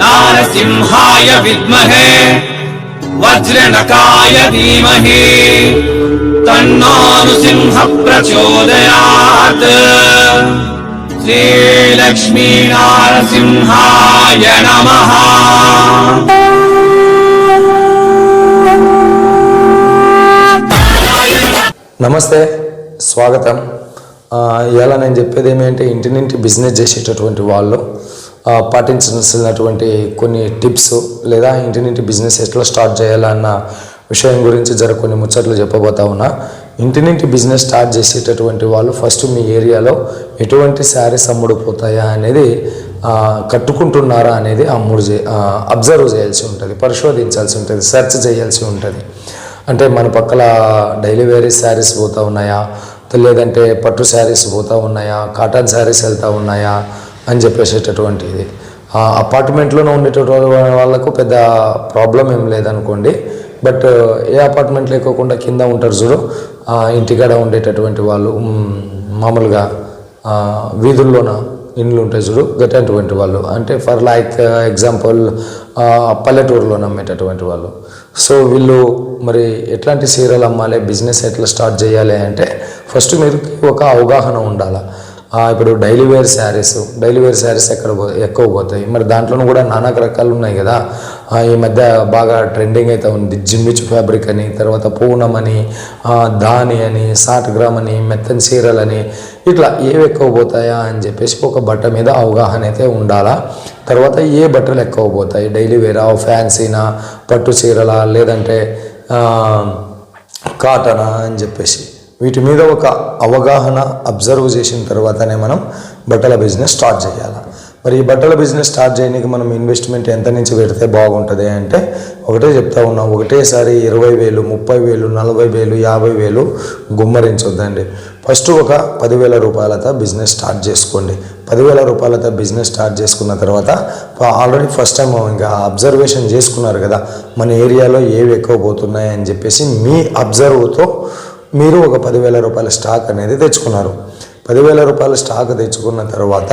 నారసింహాయ విద్మహే వజ్రనకాయ ధీమహి తన్నానుసింహ ప్రచోదయాత్ శ్రీలక్ష్మీనారసింహాయ నమ. నమస్తే స్వాగతం. ఆ, నేను చెప్పేది ఏమంటే ఇంటి బిజినెస్ చేసేటటువంటి వాళ్ళు పాటించాల్సినటువంటి కొన్ని టిప్స్ లేదా ఇంటి బిజినెస్ ఎట్లా స్టార్ట్ చేయాలన్న విషయం గురించి జర కొన్ని ముచ్చట్లు చెప్పబోతా ఉన్నా. ఇంటి బిజినెస్ స్టార్ట్ చేసేటటువంటి వాళ్ళు ఫస్ట్ మీ ఏరియాలో ఎటువంటి శారీస్ అమ్ముడుపోతాయా అనేది కట్టుకుంటున్నారా అనేది అమ్ముడు చే అబ్జర్వ్ చేయాల్సి ఉంటుంది పరిశోధించాల్సి ఉంటుంది సెర్చ్ చేయాల్సి ఉంటుంది. అంటే మన పక్కల డైలీ వేరీ శారీస్ పోతూ ఉన్నాయా? లేదంటే పట్టు శారీస్ పోతూ ఉన్నాయా కాటన్ శారీస్ వెళ్తూ ఉన్నాయా అని చెప్పేసేటటువంటిది. అపార్ట్మెంట్లోనే ఉండేటటువంటి వాళ్ళకు పెద్ద ప్రాబ్లం ఏం లేదనుకోండి. బట్ ఏ అపార్ట్మెంట్ లేకోకుండా కింద ఉంటారు చూడు ఇంటికాడ ఉండేటటువంటి వాళ్ళు మామూలుగా వీధుల్లోన ఇండ్లు ఉంటాయి చూడు గట్టటువంటి వాళ్ళు. అంటే ఫర్ లైక్ uh, ఎగ్జాంపుల్ పల్లెటూరులో నమ్మేటటువంటి వాళ్ళు. సో వీళ్ళు మరి ఎట్లాంటి సీరియల్ అమ్మాలి బిజినెస్ ఎట్లా స్టార్ట్ చేయాలి అంటే ఫస్ట్ మీరు ఒక అవగాహన ఉండాలి. ఇప్పుడు daily wear saris daily wear saris ఎక్కడ పో ఎక్కువ పోతాయి. మరి దాంట్లోనూ కూడా నానా రకాలు ఉన్నాయి కదా. ఈ మధ్య బాగా ట్రెండింగ్ అయితే ఉంది. జిమ్మిచ్ ఫ్యాబ్రిక్ అని తర్వాత పూనం అని దాని అని సాట్ గ్రామ్ అని మెత్తన్ చీరలు అని ఇట్లా ఏవి ఎక్కువ పోతాయా అని చెప్పేసి ఒక బట్ట మీద అవగాహన అయితే ఉండాలా? తర్వాత ఏ బట్టలు ఎక్కువ పోతాయి? డైలీ వేరా ఫ్యాన్సీనా పట్టు చీరలా లేదంటే కాటనా అని చెప్పేసి. వీటి మీద ఒక అవగాహన అబ్జర్వ్ చేసిన తర్వాతనే మనం బట్టల బిజినెస్ స్టార్ట్ చేయాలి? మరి ఈ బట్టల బిజినెస్ స్టార్ట్ చేయడానికి మనం ఇన్వెస్ట్మెంట్ ఎంత నుంచి పెడితే బాగుంటుంది అంటే ఒకటే చెప్తా ఉన్నాం ఒకటేసారి ఇరవై వేలు ముప్పై వేలు నలభై వేలు యాభై వేలు గుమ్మరించొద్దండి. ఫస్ట్ ఒక పదివేల రూపాయలతో బిజినెస్ స్టార్ట్ చేసుకోండి. పదివేల రూపాయలతో బిజినెస్ స్టార్ట్ చేసుకున్న తర్వాత ఆల్రెడీ ఫస్ట్ టైం ఇంకా అబ్జర్వేషన్ చేసుకున్నారు కదా మన ఏరియాలో ఏవి ఎక్కువ పోతున్నాయి అని చెప్పేసి మీ అబ్జర్వ్తో మీరు ఒక పదివేల రూపాయల స్టాక్ అనేది తెచ్చుకున్నారు. పదివేల రూపాయల స్టాక్ తెచ్చుకున్న తర్వాత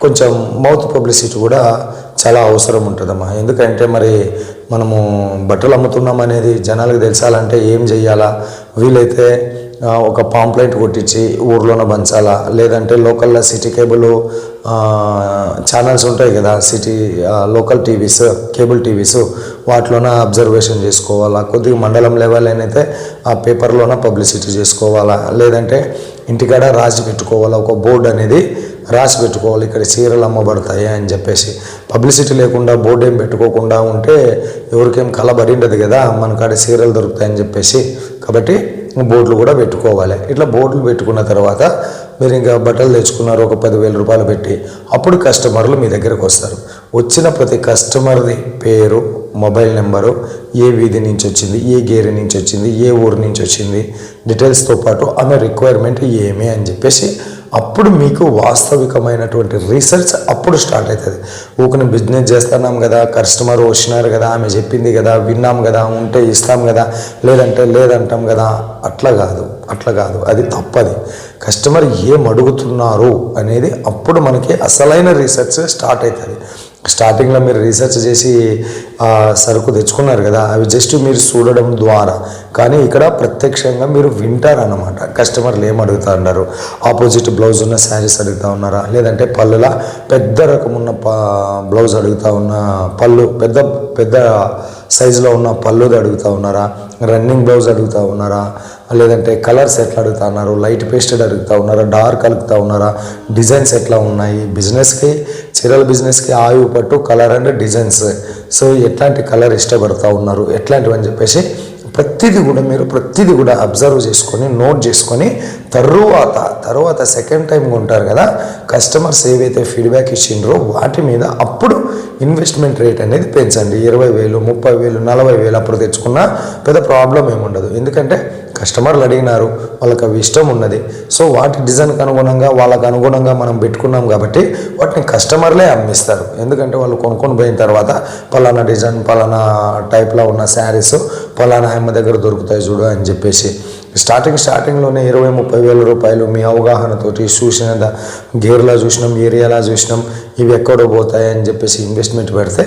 కొంచెం మౌత్ పబ్లిసిటీ కూడా చాలా అవసరం ఉంటుందమ్మా. ఎందుకంటే మరి మనము బట్టలు అమ్ముతున్నాం అనేది జనాలకు తెలిసాలంటే ఏం చెయ్యాలా? వీలైతే ఒక పాంప్లెట్ కొట్టించి ఊర్లోనే పంచాలా? లేదంటే లోకల్లో సిటీ కేబుల్ ఛానల్స్ ఉంటాయి కదా city local TVs cable TVs వాటిలోన observation చేసుకోవాలా? కొద్దిగా మండలం లెవెల్ అయితే ఆ పేపర్లోన పబ్లిసిటీ చేసుకోవాలా? లేదంటే ఇంటికాడ రాసి పెట్టుకోవాలా? ఒక బోర్డు అనేది రాసి పెట్టుకోవాలి ఇక్కడ చీరలు అమ్మబడతాయి అని చెప్పేసి. పబ్లిసిటీ లేకుండా బోర్డు ఏం పెట్టుకోకుండా ఉంటే ఎవరికేం కలబడి ఉండదు కదా మన కాడ చీరలు దొరుకుతాయని చెప్పేసి. కాబట్టి బోర్డులు కూడా పెట్టుకోవాలి. ఇట్లా బోర్డులు పెట్టుకున్న తర్వాత మీరు ఇంకా బట్టలు తెచ్చుకున్నారు ఒక పదివేల రూపాయలు పెట్టి అప్పుడు కస్టమర్లు మీ దగ్గరకు వస్తారు. వచ్చిన ప్రతి కస్టమర్ది పేరు మొబైల్ నెంబరు ఏ వీధి నుంచి వచ్చింది ఏ గేరి నుంచి వచ్చింది ఏ ఊరు నుంచి వచ్చింది డీటెయిల్స్తో పాటు ఆమె రిక్వైర్మెంట్ ఏమి అని చెప్పేసి అప్పుడు మీకు వాస్తవికమైనటువంటి రీసెర్చ్ అప్పుడు స్టార్ట్ అవుతుంది. ఊకని బిజినెస్ చేస్తున్నాం కదా కస్టమర్ వచ్చినారు కదా ఆమె చెప్పింది కదా విన్నాం కదా ఉంటే ఇస్తాం కదా లేదంటే లేదంటాం కదా. అట్లా కాదు అట్లా కాదు అది తప్పది. కస్టమర్ ఏం అడుగుతున్నారు అనేది అప్పుడు మనకి అసలైన రీసెర్చ్ స్టార్ట్ అవుతుంది. స్టార్టింగ్లో మీరు రీసెర్చ్ చేసి ఆ, సరుకు తెచ్చుకున్నారు కదా అవి జస్ట్ మీరు చూడడం ద్వారా. కానీ ఇక్కడ ప్రత్యక్షంగా మీరు వింటారన్నమాట. కస్టమర్లు ఏం అడుగుతా ఉన్నారు? ఆపోజిట్ బ్లౌజ్ ఉన్న శారీస్ అడుగుతా ఉన్నారా? లేదంటే పళ్ళుల పెద్ద రకం ఉన్న ప బ్లౌజ్ అడుగుతా ఉన్న పళ్ళు పెద్ద పెద్ద సైజులో ఉన్న పళ్ళుది అడుగుతా ఉన్నారా? రన్నింగ్ బ్లౌజ్ అడుగుతా ఉన్నారా? లేదంటే కలర్స్ ఎట్లా అడుగుతా ఉన్నారు? లైట్ పేస్టెడ్ అడుగుతా ఉన్నారా? డార్క్ అడుగుతా ఉన్నారా? డిజైన్స్ ఎట్లా ఉన్నాయి? బిజినెస్కి చీరల బిజినెస్కి ఆయువు పట్టు కలర్ అండ్ డిజైన్స్. సో ఎట్లాంటి కలర్ ఇష్టపడతా ఉన్నారు? ఎట్లాంటివి అని చెప్పేసి ప్రతిదీ కూడా మీరు ప్రతిదీ కూడా అబ్జర్వ్ చేసుకొని నోట్ చేసుకొని తరువాత తర్వాత సెకండ్ టైం ఉంటారు కదా కస్టమర్స్ ఏవైతే ఫీడ్బ్యాక్ ఇచ్చిండ్రో వాటి మీద అప్పుడు ఇన్వెస్ట్మెంట్ రేట్ అనేది పెంచండి. ఇరవై వేలు ముప్పై వేలు నలభై వేలు అప్పుడు తెచ్చుకున్నా పెద్ద ప్రాబ్లం ఏముండదు. ఎందుకంటే కస్టమర్లు అడిగినారు వాళ్ళకి అవి ఇష్టం ఉన్నది. సో వాటి డిజైన్కి అనుగుణంగా వాళ్ళకి అనుగుణంగా మనం పెట్టుకున్నాం కాబట్టి వాటిని కస్టమర్లే అమ్మిస్తారు. ఎందుకంటే వాళ్ళు కొనుక్కొని పోయిన తర్వాత పలానా డిజైన్ పలానా టైప్లో ఉన్న శారీస్ పలానా ఆయమ్మ దగ్గర దొరుకుతాయి చూడు అని చెప్పేసి. స్టార్టింగ్ స్టార్టింగ్లోనే ఇరవై ముప్పై వేల రూపాయలు మీ అవగాహనతోటి చూసిన గేర్లా చూసినాం ఏరియాలా చూసినాం ఇవి ఎక్కడో పోతాయని చెప్పేసి ఇన్వెస్ట్మెంట్ పెడితే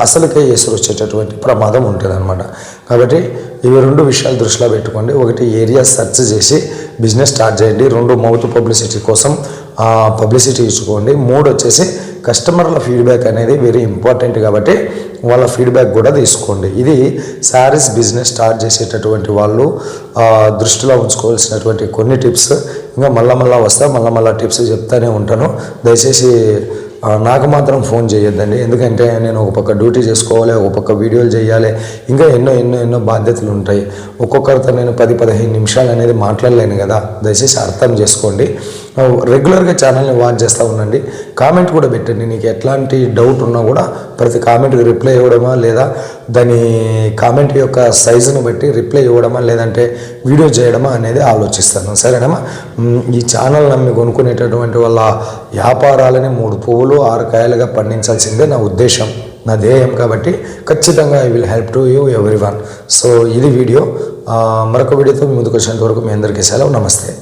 అసలుకే ఎసురు వచ్చేటటువంటి ప్రమాదం ఉంటుంది అనమాట కాబట్టి ఇవి రెండు విషయాలు దృష్టిలో పెట్టుకోండి. ఒకటి ఏరియా సెర్చ్ చేసి బిజినెస్ స్టార్ట్ చేయండి. రెండు మౌత్ పబ్లిసిటీ కోసం పబ్లిసిటీ ఇచ్చుకోండి. మూడు వచ్చేసి కస్టమర్ల ఫీడ్బ్యాక్ అనేది వెరీ ఇంపార్టెంట్ కాబట్టి వాళ్ళ ఫీడ్బ్యాక్ కూడా తీసుకోండి. ఇది శారీస్ బిజినెస్ స్టార్ట్ చేసేటటువంటి వాళ్ళు దృష్టిలో ఉంచుకోవాల్సినటువంటి కొన్ని టిప్స్ ఇంకా మళ్ళా మళ్ళా వస్తా మళ్ళా మళ్ళా టిప్స్ చెప్తానే ఉంటాను. దయచేసి నాకు మాత్రం ఫోన్ చేయొద్దండి. ఎందుకంటే నేను ఒక పక్క డ్యూటీ చేసుకోవాలి ఒక పక్క వీడియోలు చేయాలి. ఇంకా ఎన్నో ఎన్నో ఎన్నో బాధ్యతలు ఉంటాయి. ఒక్కొక్కరితో నేను పది పదిహేను నిమిషాలు అనేది మాట్లాడలేను కదా. దయచేసి అర్థం చేసుకోండి. రెగ్యులర్గా ఛానల్ని వాచ్ చేస్తూ ఉండండి. కామెంట్ కూడా పెట్టండి. నీకు ఎట్లాంటి డౌట్ ఉన్నా కూడా ప్రతి కామెంట్కి రిప్లై ఇవ్వడమా లేదా దాని కామెంట్ యొక్క సైజును బట్టి రిప్లై ఇవ్వడమా లేదంటే వీడియో చేయడమా అనేది ఆలోచిస్తాను. సరేనమ్మా? ఈ ఛానల్ నమ్మి కొనుక్కునేటటువంటి వాళ్ళ వ్యాపారాలని మూడు పువ్వులు ఆరు కాయలుగా పండించాల్సిందే నా ఉద్దేశం నా ధ్యేయం కాబట్టి ఖచ్చితంగా I will help to you everyone so ఇది వీడియో. మరొక వీడియోతో ముందుకు వచ్చినంత వరకు మీ అందరికీ సెలవు. నమస్తే.